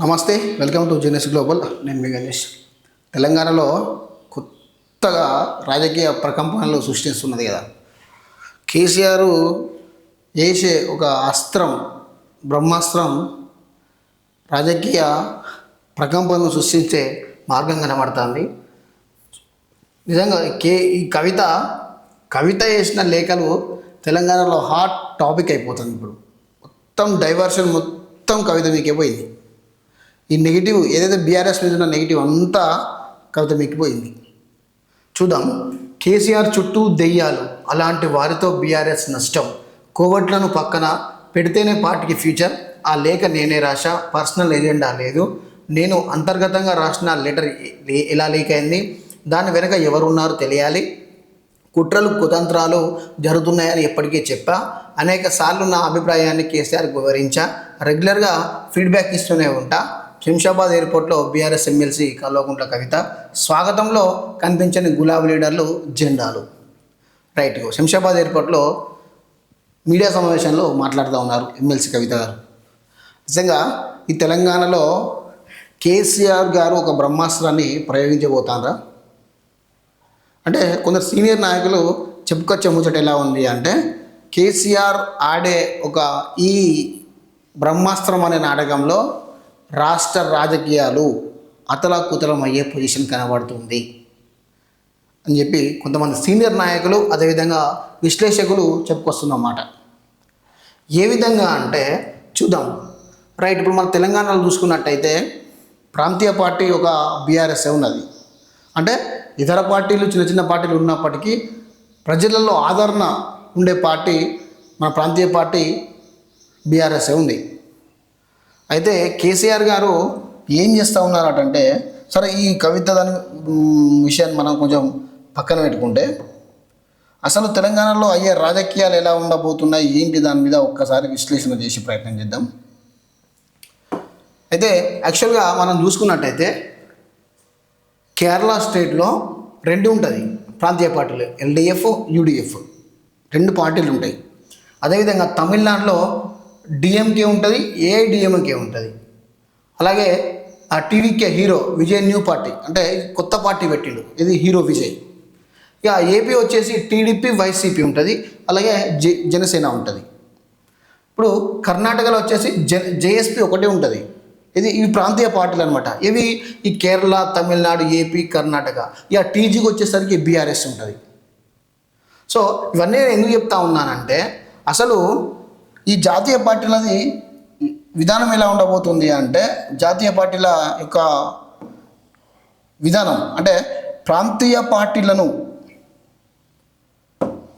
నమస్తే welcome to genius global. నేను మీ గణేష్. తెలంగాణలో కొత్తగా రాజకీయ ప్రకంపనలు సృష్టిస్తున్నది కదా. కేసీఆర్ వేసే ఒక అస్త్రం బ్రహ్మాస్త్రం రాజకీయ ప్రకంపనలు సృష్టించే మార్గం కనబడుతుంది. నిజంగా కే ఈ కవిత కవిత వేసిన లేఖలు తెలంగాణలో హాట్ టాపిక్ అయిపోతుంది ఇప్పుడు. మొత్తం డైవర్షన్ మొత్తం కవిత మీకే పోయింది. ఈ నెగిటివ్ ఏదైతే బీఆర్ఎస్ మీద ఉన్న నెగిటివ్ అంతా కవిత మిక్కిపోయింది. చూద్దాం. కేసీఆర్ చుట్టూ దెయ్యాలు అలాంటి వారితో బీఆర్ఎస్ నష్టం. కోవట్లను పక్కన పెడితేనే పార్టీకి ఫ్యూచర్. ఆ లేఖ నేనే రాశా పర్సనల్ ఎజెండా లేదు. నేను అంతర్గతంగా రాసిన లెటర్ ఎలా లీక్ అయింది? దాని వెనక ఎవరున్నారో తెలియాలి. కుట్రలు కుతంత్రాలు జరుగుతున్నాయని ఎప్పటికీ చెప్పా. అనేక సార్లు నా అభిప్రాయాన్ని కేసీఆర్ వివరించా. రెగ్యులర్గా ఫీడ్బ్యాక్ ఇస్తూనే ఉంటా. శంషాబాద్ ఎయిర్పోర్ట్లో బీఆర్ఎస్ ఎమ్మెల్సీ కల్వకుంట్ల కవిత. స్వాగతంలో కనిపించని గులాబీ లీడర్లు జెండాలు. రైట్ శంషాబాద్ ఎయిర్పోర్ట్లో మీడియా సమావేశంలో మాట్లాడుతూ ఉన్నారు ఎమ్మెల్సీ కవిత గారు. నిజంగా ఈ తెలంగాణలో కేసీఆర్ గారు ఒక బ్రహ్మాస్త్రాన్ని ప్రయోగించబోతారా అంటే కొందరు సీనియర్ నాయకులు చెప్పుకొచ్చే ముచ్చట ఎలా ఉంది అంటే కేసీఆర్ ఆడే ఒక ఈ బ్రహ్మాస్త్రం అనే నాటకంలో రాష్ట్ర రాజకీయాలు అతలాకుతలమయ్యే పొజిషన్ కనబడుతుంది అని చెప్పి కొంతమంది సీనియర్ నాయకులు అదేవిధంగా విశ్లేషకులు చెప్పుకొస్తున్నమాట. ఏ విధంగా అంటే చూద్దాం. రైట్ ఇప్పుడు మన తెలంగాణలో చూసుకున్నట్టయితే ప్రాంతీయ పార్టీ ఒక బీఆర్ఎస్ ఉన్నది. అంటే ఇతర పార్టీలు చిన్న చిన్న పార్టీలు ఉన్నప్పటికీ ప్రజలలో ఆదరణ ఉండే పార్టీ మన ప్రాంతీయ పార్టీ బీఆర్ఎస్ ఉంది. అయితే కేసీఆర్ గారు ఏం చేస్తూ ఉన్నారటంటే సరే ఈ కవిత దాని విషయాన్ని మనం కొంచెం పక్కన పెట్టుకుంటే అసలు తెలంగాణలో అయ్యే రాజకీయాలు ఎలా ఉండబోతున్నాయి ఏంటి దాని మీద ఒక్కసారి విశ్లేషణ చేసి ప్రయత్నం చేద్దాం. అయితే యాక్చువల్గా మనం చూసుకున్నట్టయితే కేరళ స్టేట్లో రెండు ఉంటుంది ప్రాంతీయ పార్టీలు ఎల్డిఎఫ్ యూడిఎఫ్. రెండు పార్టీలు ఉంటాయి. అదేవిధంగా తమిళనాడులో డిఎంకే ఉంటుంది ఏఐడిఎంకే ఉంటుంది. అలాగే ఆ TVK hero Vijay new party అంటే కొత్త పార్టీ పెట్టిండు ఇది హీరో విజయ్. ఇక ఏపీ వచ్చేసి టీడీపీ వైసీపీ ఉంటుంది అలాగే జె జనసేన ఉంటుంది. ఇప్పుడు కర్ణాటకలో వచ్చేసి జ జేఎస్పీ ఒకటే ఉంటుంది. ఇది ఇవి ప్రాంతీయ పార్టీలు అనమాట ఇవి ఈ కేరళ తమిళనాడు ఏపీ కర్ణాటక ఇక టీజీకి వచ్చేసరికి బీఆర్ఎస్ ఉంటుంది. సో ఇవన్నీ నేను ఎందుకు చెప్తా ఉన్నానంటే అసలు ఈ జాతీయ పార్టీలది విధానం ఎలా ఉండబోతుంది అంటే జాతీయ పార్టీల యొక్క విధానం అంటే ప్రాంతీయ పార్టీలను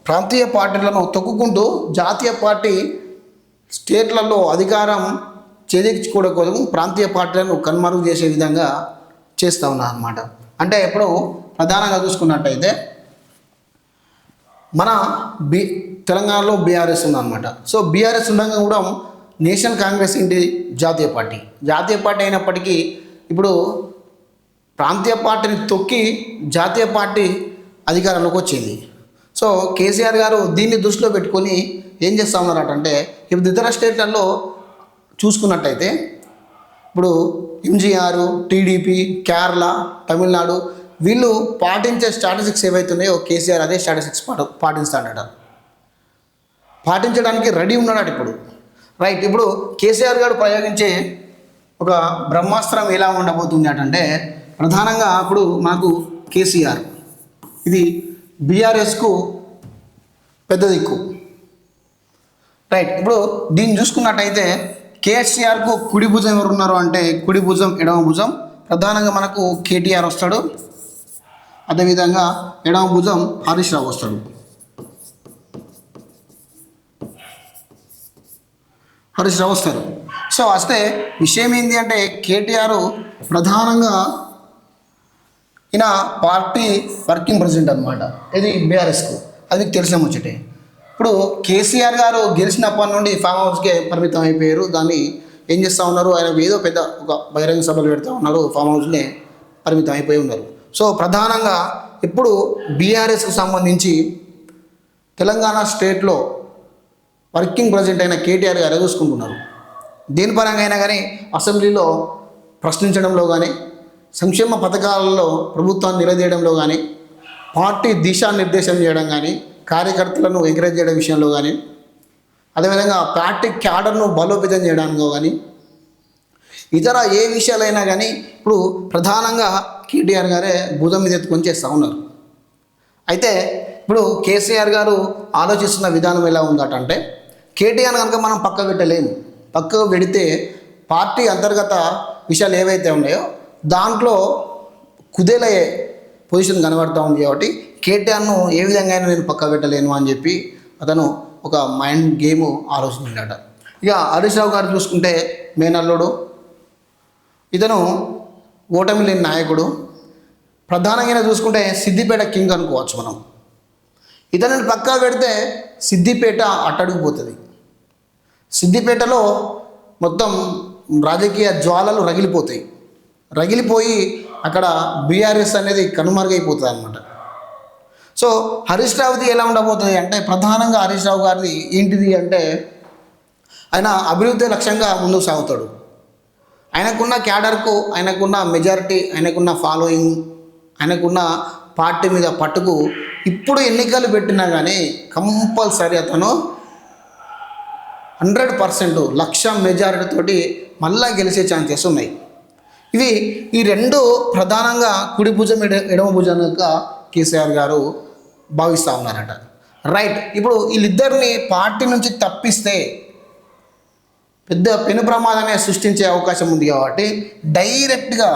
ప్రాంతీయ పార్టీలను తొక్కుకుంటూ జాతీయ పార్టీ స్టేట్లలో అధికారం చేజించుకోవడం కోసం ప్రాంతీయ పార్టీలను కన్మరుగు చేసే విధంగా చేస్తూ ఉన్నారు అనమాట అంటే ఇప్పుడు ప్రధానంగా చూసుకున్నట్టయితే మన బి తెలంగాణలో బీఆర్ఎస్ ఉందన్నమాట. సో బీఆర్ఎస్ ఉండగా కూడా నేషనల్ కాంగ్రెస్ ఏంటి? జాతీయ పార్టీ. జాతీయ పార్టీ అయినప్పటికీ ఇప్పుడు ప్రాంతీయ పార్టీని తొక్కి జాతీయ పార్టీ అధికారంలోకి వచ్చింది. సో కేసీఆర్ గారు దీన్ని దృష్టిలో పెట్టుకొని ఏం చేస్తా ఉన్నారటంటే ఇప్పుడు ఇతర స్టేట్లలో చూసుకున్నట్టయితే ఇప్పుడు ఎంజీఆర్ టీడీపీ కేరళ తమిళనాడు వీళ్ళు పాటించే స్ట్రాటజిక్స్ ఏవైతున్నాయో కేసీఆర్ అదే స్ట్రాటజిక్స్ పాట పాటిస్తాడట. పాటించడానికి రెడీ ఉన్నాడు ఇప్పుడు. రైట్ ఇప్పుడు కేసీఆర్ గారు ప్రయోగించే ఒక బ్రహ్మాస్త్రం ఎలా ఉండబోతుంది అంటే ప్రధానంగా ఇప్పుడు మనకు కేసీఆర్. ఇది బీఆర్ఎస్కు పెద్ద దిక్కు. రైట్ ఇప్పుడు దీన్ని చూసుకున్నట్టయితే కేసీఆర్కు కుడి భుజం ఎవరు ఉన్నారు అంటే కుడి భుజం ఎడమ భుజం. ప్రధానంగా మనకు కేటీఆర్ వస్తాడు. అదేవిధంగా ఎడమ భుజం హరీష్ రావు వస్తాడు. హరీష్రావు వస్తారు సో వస్తే విషయం ఏంటి అంటే కేటీఆర్ ప్రధానంగా ఈయన పార్టీ వర్కింగ్ ప్రెసిడెంట్ అనమాట ఇది బీఆర్ఎస్కు. అది మీకు తెలిసిన ముచ్చటే. ఇప్పుడు కేసీఆర్ గారు గెలిచినప్పటి నుండి ఫామ్ హౌస్కే పరిమితం అయిపోయారు. దాన్ని ఏం చేస్తూ ఉన్నారు? ఆయన ఏదో పెద్ద ఒక బహిరంగ సభలు పెడతా ఉన్నారు. ఫామ్ హౌస్నే పరిమితం అయిపోయి ఉన్నారు. సో ప్రధానంగా ఇప్పుడు బీఆర్ఎస్కు సంబంధించి తెలంగాణ స్టేట్లో వర్కింగ్ ప్రెసిడెంట్ అయిన కేటీఆర్ గారు చూసుకుంటున్నారు దేని పరంగా అయినా కానీ అసెంబ్లీలో ప్రశ్నించడంలో కానీ సంక్షేమ పథకాలలో ప్రభుత్వాన్ని నిలదీయడంలో కానీ పార్టీ దిశానిర్దేశం చేయడం కానీ కార్యకర్తలను ఎంకరేజ్ చేయడం విషయంలో కానీ అదేవిధంగా పార్టీ క్యాడర్ను బలోపేతం చేయడంలో కానీ ఇతర ఏ విషయాలైనా కానీ ఇప్పుడు ప్రధానంగా కేటీఆర్ గారే భుజం మీద ఎత్తుకొని చేస్తూ ఉన్నారు. అయితే ఇప్పుడు కేసీఆర్ గారు ఆలోచిస్తున్న విధానం ఎలా ఉందట అంటే కేటీఆర్ కనుక మనం పక్క పెట్టలేము. పక్కకు పెడితే పార్టీ అంతర్గత విషయాలు ఏవైతే ఉన్నాయో దాంట్లో కుదేలయ్యే పొజిషన్ కనబడతా ఉంది కాబట్టి కేటీఆర్ను ఏ విధంగా అయినా నేను పక్క పెట్టలేను అని చెప్పి అతను ఒక మైండ్ గేమ్ ఆలోచించాడట. ఇక హరీష్ రావు గారు చూసుకుంటే మేనల్లుడు ఇతను ఓటమి లేని నాయకుడు ప్రధానంగా చూసుకుంటే సిద్దిపేట కింగ్ అనుకోవచ్చు మనం. ఇతను పక్కా పెడితే సిద్దిపేట అట్టడుగుపోతుంది సిద్దిపేటలో మొత్తం రాజకీయ జ్వాలలు రగిలిపోతాయి. రగిలిపోయి అక్కడ బీఆర్ఎస్ అనేది కనుమరుగైపోతుంది అనమాట సో హరీష్ రావుది ఎలా ఉండబోతుంది అంటే ప్రధానంగా హరీష్ రావు గారిది ఏంటిది అంటే ఆయన అభివృద్ధి లక్ష్యంగా ముందుకు సాగుతాడు. ఆయనకున్న క్యాడర్కు ఆయనకున్న మెజారిటీ ఆయనకున్న ఫాలోయింగ్ ఆయనకున్న పార్టీ మీద పట్టుకు ఇప్పుడు ఎన్నికలు పెట్టినా కానీ కంపల్సరీ అతను హండ్రెడ్ పర్సెంట్ లక్ష మెజారిటీ తోటి మళ్ళా గెలిచే ఛాన్సెస్ ఉన్నాయి. ఇవి ఈ రెండు ప్రధానంగా కుడి భుజం ఎడ ఎడమ భుజంగా కేసీఆర్ గారు భావిస్తూ ఉన్నారట. రైట్ ఇప్పుడు వీళ్ళిద్దరిని పార్టీ నుంచి తప్పిస్తే పెద్ద పెను ప్రమాదమే సృష్టించే అవకాశం ఉంది కాబట్టి డైరెక్ట్గా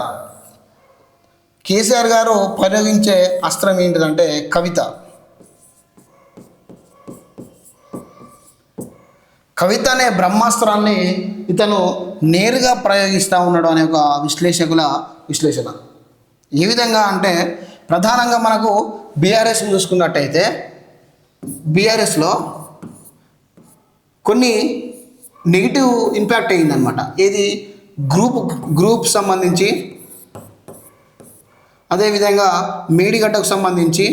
కేసీఆర్ గారు ప్రయోగించే అస్త్రం ఏంటిదంటే కవిత. కవిత అనే బ్రహ్మాస్త్రాన్ని ఇతను నేరుగా ప్రయోగిస్తూ ఉన్నాడు అనే ఒక విశ్లేషకుల విశ్లేషణ. ఏ విధంగా అంటే ప్రధానంగా మనకు బీఆర్ఎస్ చూసుకున్నట్టయితే బీఆర్ఎస్లో కొన్ని నెగిటివ్ ఇంపాక్ట్ అయ్యిందనమాట ఏది? గ్రూప్ గ్రూప్ సంబంధించి అదేవిధంగా మేడిగడ్డకు సంబంధించి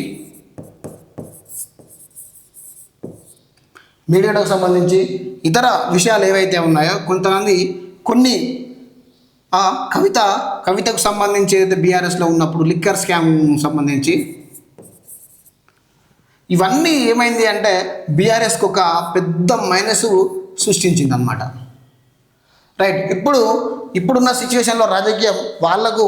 మీడియాకు సంబంధించి ఇతర విషయాలు ఏవైతే ఉన్నాయో కొంతమంది కొన్ని ఆ కవిత కవితకు సంబంధించి ఏదైతే బీఆర్ఎస్లో ఉన్నప్పుడు లిక్కర్ స్కామ్ సంబంధించి ఇవన్నీ ఏమైంది అంటే బీఆర్ఎస్కి ఒక పెద్ద మైనస్ సృష్టించింది అనమాట రైట్ ఇప్పుడు ఇప్పుడున్న సిచ్యువేషన్లో రాజకీయం వాళ్ళకు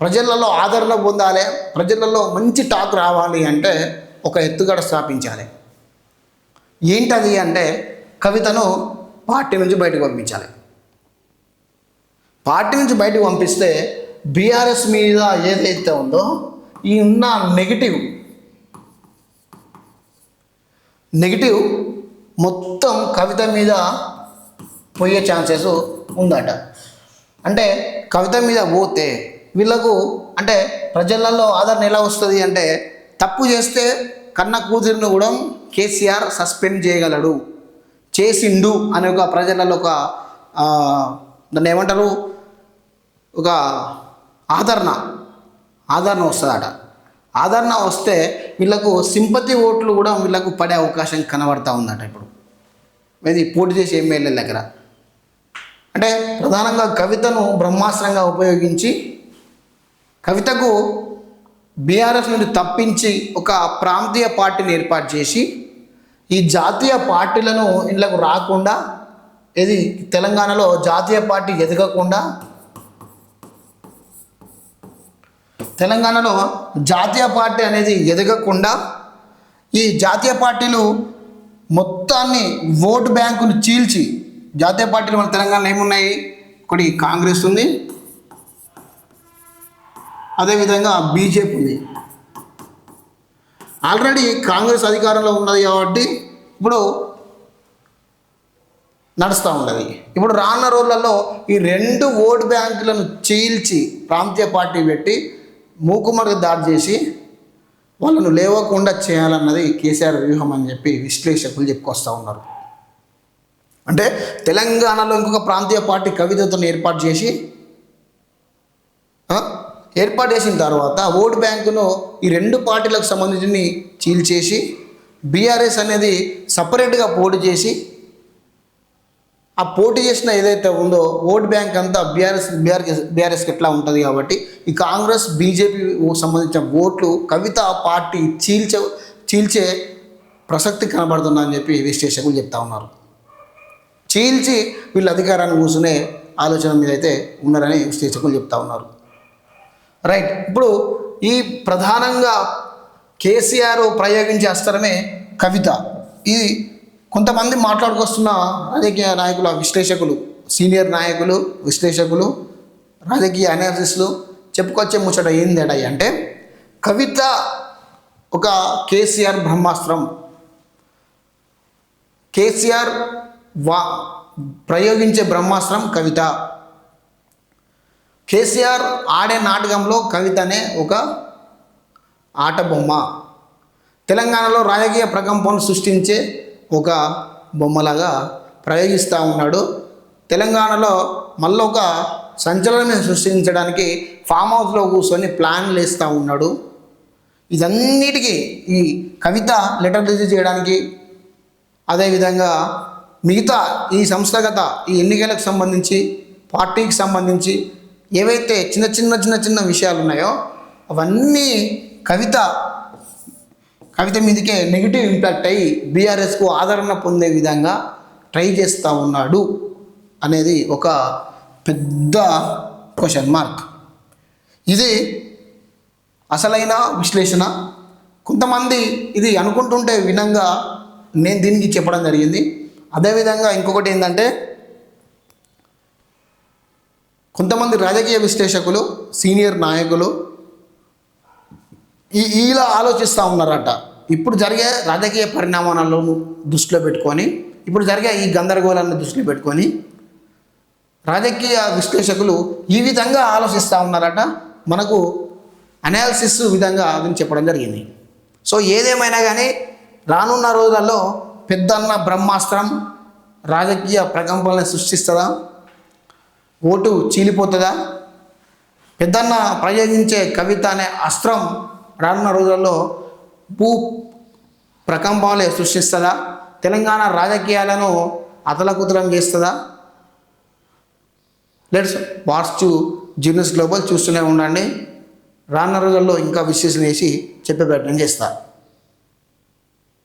ప్రజలలో ఆదరణ పొందాలి ప్రజలలో మంచి టాక్ రావాలి అంటే ఒక ఎత్తుగడ స్థాపించాలి. ఏంటది అంటే కవితను పార్టీ నుంచి బయటకు పంపించాలి. పార్టీ నుంచి బయటకు పంపిస్తే బీఆర్ఎస్ మీద ఏదైతే ఉందో ఈ ఉన్న నెగిటివ్ నెగిటివ్ మొత్తం కవిత మీద పోయే ఛాన్సెస్ ఉందట. అంటే కవిత మీద పోతే వీళ్ళకు అంటే ప్రజలలో ఆదరణ ఎలా వస్తుంది అంటే తప్పు చేస్తే కన్న కూతురును కూడా కేసీఆర్ సస్పెండ్ చేయగలడు. చేసిండు అనే ఒక ప్రజలలో ఒక దాన్ని ఏమంటారు? ఒక ఆదరణ ఆదరణ వస్తుందట. ఆదరణ వస్తే వీళ్ళకు సింపతి ఓట్లు కూడా వీళ్ళకు పడే అవకాశం కనబడతా ఉందట ఇప్పుడు. ఇది పోటీ చేసే ఎమ్మెల్యేల దగ్గర. అంటే ప్రధానంగా కవితను బ్రహ్మాస్త్రంగా ఉపయోగించి కవితకు బీఆర్ఎస్ నుండి తప్పించి ఒక ప్రాంతీయ పార్టీని ఏర్పాటు చేసి ఈ జాతీయ పార్టీలను ఇళ్ళకు రాకుండా ఇది తెలంగాణలో జాతీయ పార్టీ ఎదగకుండా తెలంగాణలో జాతీయ పార్టీ అనేది ఎదగకుండా ఈ జాతీయ పార్టీలు మొత్తాన్ని ఓటు బ్యాంకును చీల్చి జాతీయ పార్టీలు మన తెలంగాణలో ఏమున్నాయి? ఒకటి కాంగ్రెస్ ఉంది అదేవిధంగా బీజేపీ ఉంది. ఆల్రెడీ కాంగ్రెస్ అధికారంలో ఉన్నది కాబట్టి ఇప్పుడు నడుస్తూ ఉన్నది. ఇప్పుడు రానున్న రోజులలో ఈ రెండు ఓటు బ్యాంకులను చీల్చి ప్రాంతీయ పార్టీ పెట్టి మూకుమ్మడికి దాడి చేసి వాళ్ళను లేవకుండా చేయాలన్నది కేసీఆర్ వ్యూహం అని చెప్పి విశ్లేషకులు చెప్పుకొస్తూ ఉన్నారు. అంటే తెలంగాణలో ఇంకొక ప్రాంతీయ పార్టీ కవితను ఏర్పాటు చేసి ఏర్పాటు చేసిన తర్వాత ఓటు బ్యాంకును ఈ రెండు పార్టీలకు సంబంధించి చీల్చేసి బీఆర్ఎస్ అనేది సపరేట్గా పోటీ చేసి ఆ పోటీ చేసిన ఏదైతే ఉందో ఓట్ బ్యాంక్ అంతా బీఆర్ఎస్ బీఆర్ఎస్ బీఆర్ఎస్కి ఎట్లా ఉంటుంది కాబట్టి ఈ కాంగ్రెస్ బీజేపీ సంబంధించిన ఓట్లు కవిత పార్టీ చీల్చే చీల్చే ప్రసక్తి కనబడుతుందని చెప్పి విశ్లేషకులు చెప్తా ఉన్నారు. చీల్చి వీళ్ళు అధికారాన్ని కూర్చునే ఆలోచన మీద అయితే ఉన్నారని విశ్లేషకులు చెప్తా ఉన్నారు. రైట్. ఇప్పుడు ఈ ప్రధానంగా కేసీఆర్ ప్రయోగించే అస్త్రమే కవిత. ఇది కొంతమంది మాట్లాడుకొస్తున్న రాజకీయ నాయకుల విశ్లేషకులు సీనియర్ నాయకులు విశ్లేషకులు రాజకీయ అనాలిసిస్లు చెప్పుకొచ్చే ముచ్చట ఏందేడా అంటే కవిత ఒక కేసీఆర్ బ్రహ్మాస్త్రం. కేసీఆర్ వా ప్రయోగించే బ్రహ్మాస్త్రం కవిత. కేసీఆర్ ఆడే నాటకంలో కవిత అనే ఒక ఆట బొమ్మ తెలంగాణలో రాజకీయ ప్రకంపనలు సృష్టించే ఒక బొమ్మలాగా ప్రయోగిస్తూ ఉన్నాడు. తెలంగాణలో మళ్ళీ ఒక సంచలనం సృష్టించడానికి ఫామ్ హౌస్లో కూర్చొని ప్లాన్లు వేస్తూ ఉన్నాడు. ఇదన్నిటికీ ఈ కవిత లెటర్ రిలీజ్ చేయడానికి అదేవిధంగా మిగతా ఈ సంస్థగత ఈ ఎన్నికలకు సంబంధించి పార్టీకి సంబంధించి ఏవైతే చిన్న చిన్న చిన్న చిన్న విషయాలు ఉన్నాయో అవన్నీ కవిత కవిత మీదకే నెగిటివ్ ఇంపాక్ట్ అయ్యి బీఆర్ఎస్కు ఆదరణ పొందే విధంగా ట్రై చేస్తూ ఉన్నాడు అనేది ఒక పెద్ద క్వశ్చన్ మార్క్ ఇది అసలైన విశ్లేషణ. కొంతమంది ఇది అనుకుంటుంటే వినంగా నేను దీనికి చెప్పడం జరిగింది. అదేవిధంగా ఇంకొకటి ఏంటంటే కొంతమంది రాజకీయ విశ్లేషకులు సీనియర్ నాయకులు ఈ ఇలా ఆలోచిస్తూ ఉన్నారట. ఇప్పుడు జరిగే రాజకీయ పరిణామాలను దృష్టిలో పెట్టుకొని ఇప్పుడు జరిగే ఈ గందరగోళాన్ని దృష్టిలో పెట్టుకొని రాజకీయ విశ్లేషకులు ఈ విధంగా ఆలోచిస్తూ ఉన్నారట. మనకు అనాలిసిస్ విధంగా అని చెప్పడం జరిగింది. సో ఏదేమైనా కానీ రానున్న రోజులలో పెద్దన్న బ్రహ్మాస్త్రం రాజకీయ ప్రకంపనలను సృష్టిస్తుందా? ఓటు చీలిపోతుందా? పెద్దన్న ప్రయోగించే కవిత అనే అస్త్రం రానున్న రోజుల్లో భూ ప్రకంపాలే సృష్టిస్తుందా? తెలంగాణ రాజకీయాలను అతలకుతలం చేస్తుందా? లెట్స్ వాట్స్ టు జిన్నస్ గ్లోబల్ చూస్తూనే ఉండండి. రానున్న రోజుల్లో ఇంకా విశ్లేషణ చేసి చెప్పే ప్రయత్నం చేస్తాను